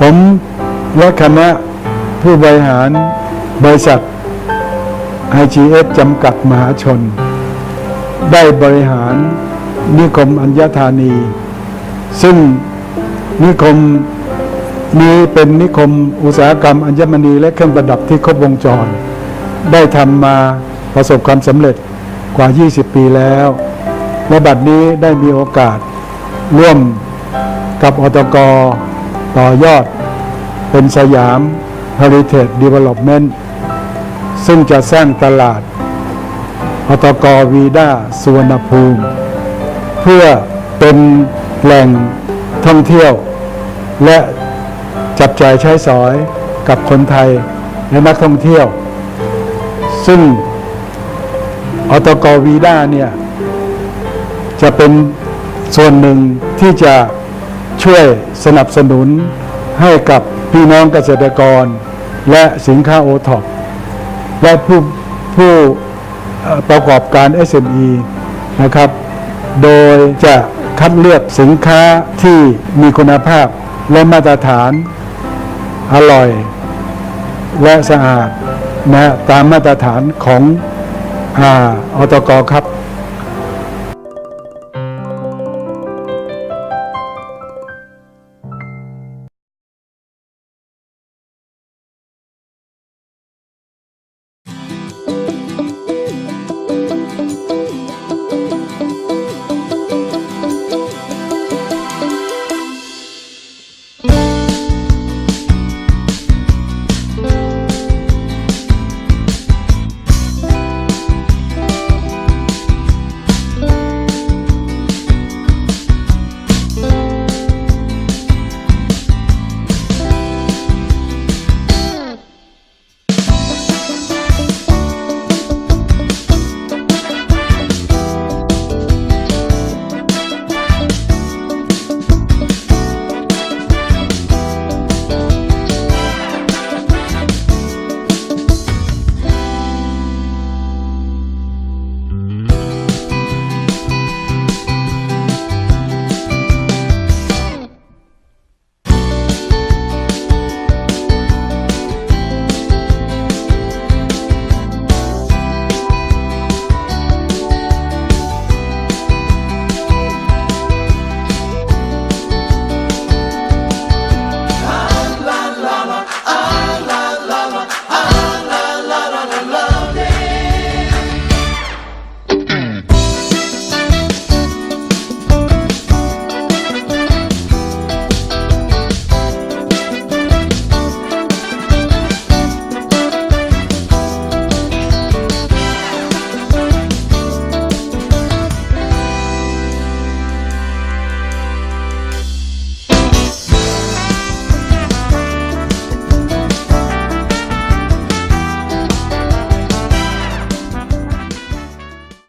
ผมและคณะผู้บริหารบริษัท IGS จำกัดมหาชน ได้บริหารนิคมอัญญธานี ซึ่งนิคมนี้เป็นนิคมอุตสาหกรรมอัญมณีและเครื่องประดับที่ครบวงจร ได้ทำมาประสบความสำเร็จกว่า 20 ปีแล้ว และบัดนี้ได้มีโอกาสร่วมกับอตก ต่อยอด เป็นสยาม Heritage Development ซึ่งจะสร้างตลาดอตกวีด้าสุวรรณภูมิ เพื่อเป็นแหล่งท่องเที่ยว และจับจ่ายใช้สอยกับคนไทยและนักท่องเที่ยว ซึ่งอตกวีด้าเนี่ย จะเป็นส่วนหนึ่งที่จะ ช่วยสนับสนุนให้กับพี่น้องเกษตรกร และสินค้าโอท็อปและผู้ผู้เอ่อประกอบการ SME นะครับ โดยจะคัดเลือกสินค้าที่มีคุณภาพและมาตรฐาน อร่อย และสะอาดนะตามมาตรฐานของอาอตกครับ